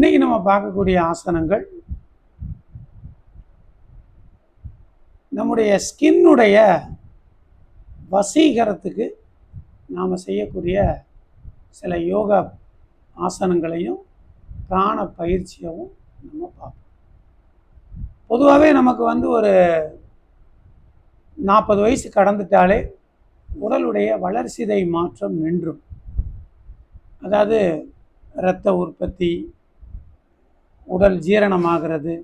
இன்னைக்கு நம்ம பார்க்கக்கூடிய ஆசனங்கள் நம்முடைய ஸ்கின்னுடைய வசீகரத்துக்கு நாம் செய்யக்கூடிய சில யோகா ஆசனங்களையும் பிராண பயிற்சியவும் நம்ம பார்ப்போம். பொதுவாகவே நமக்கு வந்து ஒரு நாற்பது வயசு கடந்துட்டாலே உடலுடைய வளர்சிதை மாற்றம் நின்றும். அதாவது இரத்த உற்பத்தி உடல் ஜீரணமாகிறது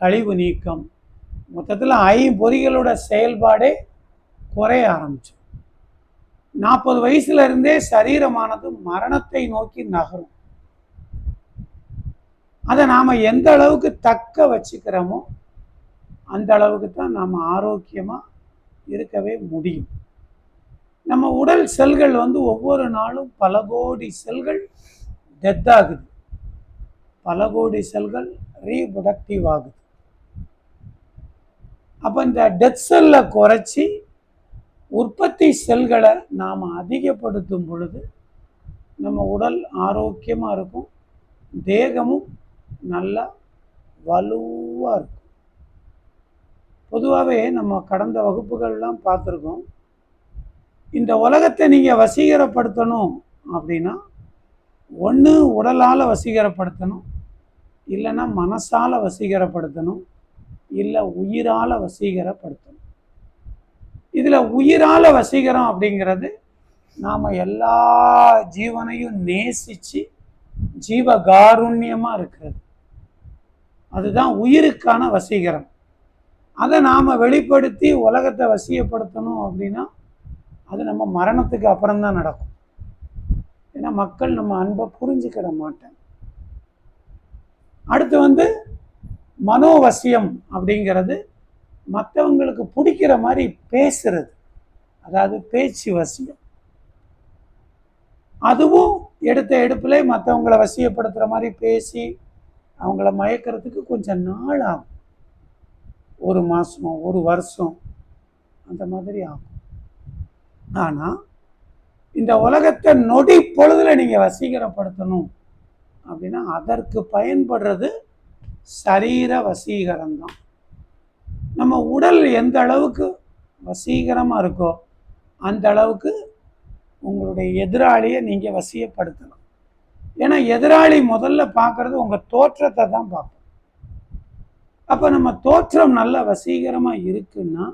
கழிவு நீக்கம். மொத்தத்தில் ஐம்பொறிகளோட செயல்பாடே குறைய ஆரம்பிச்சு. நாற்பது வயசுல இருந்தே சரீரமானது மரணத்தை நோக்கி நகரும். அதை நாம் எந்த அளவுக்கு தக்க வச்சுக்கிறோமோ அந்த அளவுக்கு தான் நாம் ஆரோக்கியமாக இருக்கவே முடியும். நம்ம உடல் செல்கள் வந்து ஒவ்வொரு நாளும் பல கோடி செல்கள் டெத் ஆகுது. பல கோடி செல்கள் ரீப்ரொடக்டிவ் ஆகுது. அப்போ இந்த டெத் செல்லை குறைச்சி உற்பத்தி செல்களை நாம் அதிகப்படுத்தும் பொழுது நம்ம உடல் ஆரோக்கியமாக இருக்கும் தேகமும் நல்லா வலுவாக இருக்கும். பொதுவாகவே நம்ம கடந்த வகுப்புகள்லாம் பார்த்துருக்கோம். இந்த உலகத்தை நீங்கள் வசீகரப்படுத்தணும் அப்படின்னா ஒன்று உடலால் வசீகரப்படுத்தணும் இல்லைன்னா மனசால் வசீகரப்படுத்தணும் இல்லை உயிரால் வசீகரப்படுத்தணும். இதில் உயிரால் வசீகரம் அப்படிங்கிறது நாம் எல்லா ஜீவனையும் நேசித்து ஜீவகாருண்யமாக இருக்கிறது. அதுதான் உயிருக்கான வசீகரம். அதை நாம் வெளிப்படுத்தி உலகத்தை வசியப்படுத்தணும் அப்படின்னா அது நம்ம மரணத்துக்கு அப்புறம் தான் நடக்கும். ஏன்னா மக்கள் நம்ம அன்பை புரிஞ்சுக்கிட மாட்டேன் அடுத்து வந்து மனோவசியம் அப்படிங்கிறது மற்றவங்களுக்கு பிடிக்கிற மாதிரி பேசுறது. அதாவது பேச்சு வசியம். அதுவும் எடுத்த எடுப்பில் மற்றவங்கள வசியப்படுத்துகிற மாதிரி பேசி அவங்கள மயக்கிறதுக்கு கொஞ்சம் நாள் ஆகும். ஒரு மாதமோ ஒரு வருஷம் அந்த மாதிரி ஆகும். ஆனால் இந்த உலகத்தை நொடி பொழுதில் நீங்கள் வசீகரப்படுத்தணும். அப்படின்னா அதற்கு பயன்படுறது சரீர வசீகரம் தான் நம்ம உடல் எந்த அளவுக்கு வசீகரமாக இருக்கோ அந்த அளவுக்கு உங்களுடைய எதிராளியை நீங்கள் வசியப்படுத்தலாம். ஏன்னா எதிராளி முதல்ல பார்க்குறது உங்கள் தோற்றத்தை தான் பார்ப்போம் அப்போ நம்ம தோற்றம் நல்ல வசீகரமாக இருக்குன்னா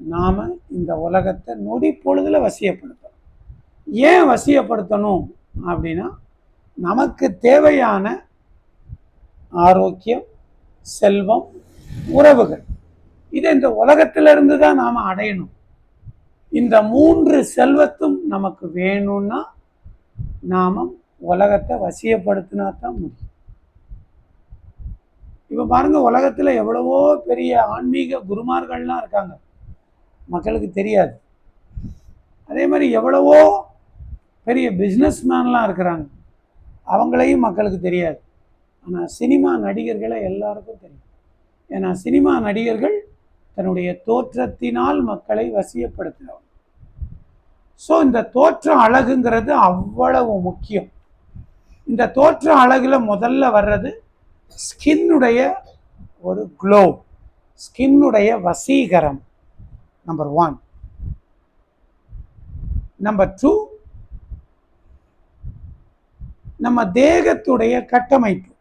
நாம் இந்த உலகத்தை நொடி பொழுதில் வசியப்படுத்தணும் ஏன் வசியப்படுத்தணும் அப்படின்னா நமக்கு தேவையான ஆரோக்கியம் செல்வம் உறவுகள். இதை இந்த உலகத்திலிருந்து தான் நாம் அடையணும். இந்த மூன்று செல்வத்தும் நமக்கு வேணும்னா நாம் உலகத்தை வசியப்படுத்தினா தான் முடியும். இப்போ பாருங்கள் உலகத்தில் எவ்வளவோ பெரிய ஆன்மீக குருமார்கள்லாம் இருக்காங்க. மக்களுக்கு தெரியாது. அதே மாதிரி எவ்வளவோ பெரிய பிஸ்னஸ் மேன்லாம் இருக்கிறாங்க. அவங்களையும் மக்களுக்கு தெரியாது. ஆனால் சினிமா நடிகர்களை எல்லாருக்கும் தெரியும். ஏன்னா சினிமா நடிகர்கள் தன்னுடைய தோற்றத்தினால் மக்களை வசியப்படுத்துகிறவங்க ஸோ இந்த தோற்ற அழகுங்கிறது அவ்வளவு முக்கியம். இந்த தோற்ற அழகில் முதல்ல வர்றது ஸ்கின்னுடைய ஒரு க்ளோ ஸ்கின்னுடைய வசீகரம் நம்பர் ஒன் நம்பர் டூ நம்ம தேகத்துடைய கட்டமைப்பு.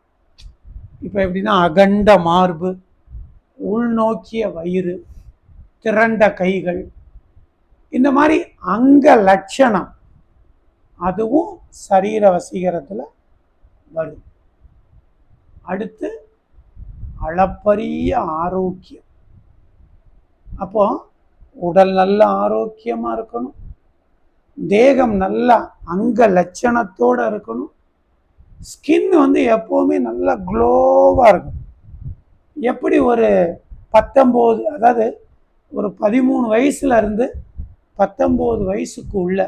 இப்போ எப்படின்னா அகண்ட மார்பு உள்நோக்கிய வயிறு திரண்ட கைகள். இந்த மாதிரி அங்க லட்சணம் அதுவும் சரீர வசீகரத்தில் வரும். அடுத்து அளப்பரிய ஆரோக்கியம். அப்போ உடல் நல்ல ஆரோக்கியமாக இருக்கணும். தேகம் நல்லா அங்க லட்சணத்தோடு இருக்கணும். ஸ்கின் வந்து எப்போவுமே நல்லா க்ளோவாக இருக்கும். எப்படி ஒரு பத்தொம்போது அதாவது ஒரு பதிமூணு வயசுலேருந்து பத்தொம்போது வயசுக்கு உள்ள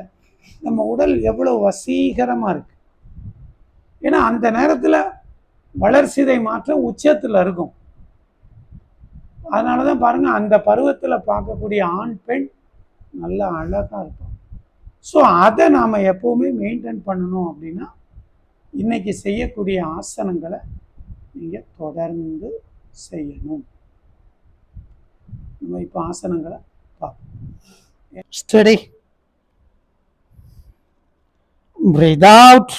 நம்ம உடல் எவ்வளோ வசீகரமாக இருக்குது ஏன்னா அந்த நேரத்தில் வளர்ச்சிதை மாற்றம் உச்சத்தில் இருக்கும். அதனால தான் பாருங்கள் அந்த பருவத்தில் பார்க்கக்கூடிய ஆண் பெண் நல்லா அழகாக இருப்பாங்க. ஸோ அதை நாம் எப்போவுமே மெயின்டைன் பண்ணணும் அப்படின்னா இன்னைக்கு செய்யக்கூடிய ஆசனங்களை நீங்கள் தொடர்ந்து செய்யணும் நம்ம இப்போ ஆசனங்களை பார்ப்போம் Steady. Breathe out.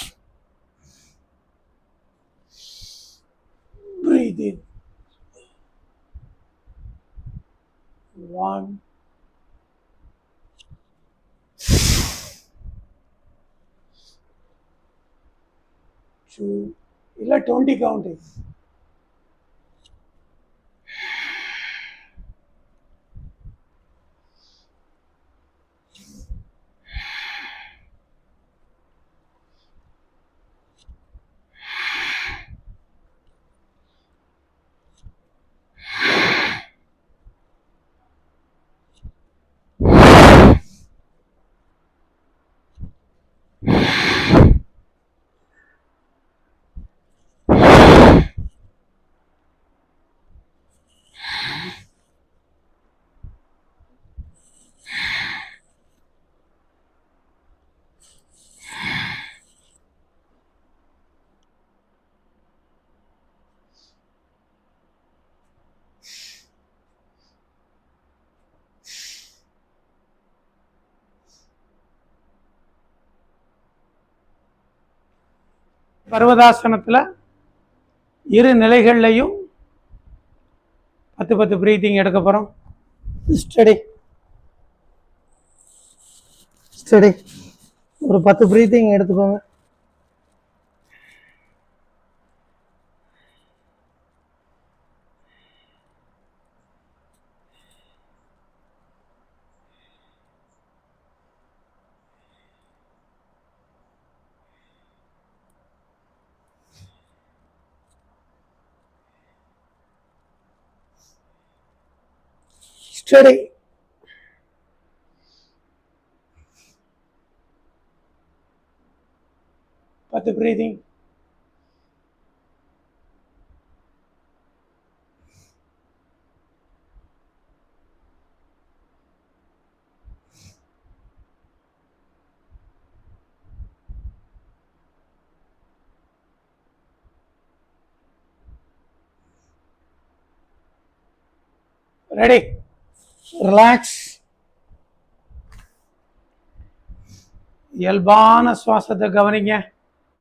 Breathe in. One. Two. இல்லை டுவெண்ட்டி கவுண்ட் பர்வதாசனத்தில் இரு நிலைகள்லையும் பத்து பத்து ப்ரீத்திங் எடுக்க போகிறோம் ஸ்டடி ஸ்டடி ஒரு பத்து ப்ரீத்திங் எடுத்துக்கோங்க. ஸ்டடி பத்து பிரீதிங் ரெடி ரிலாக்ஸ் இயல்பான சுவாசத்தை கவனிங்க.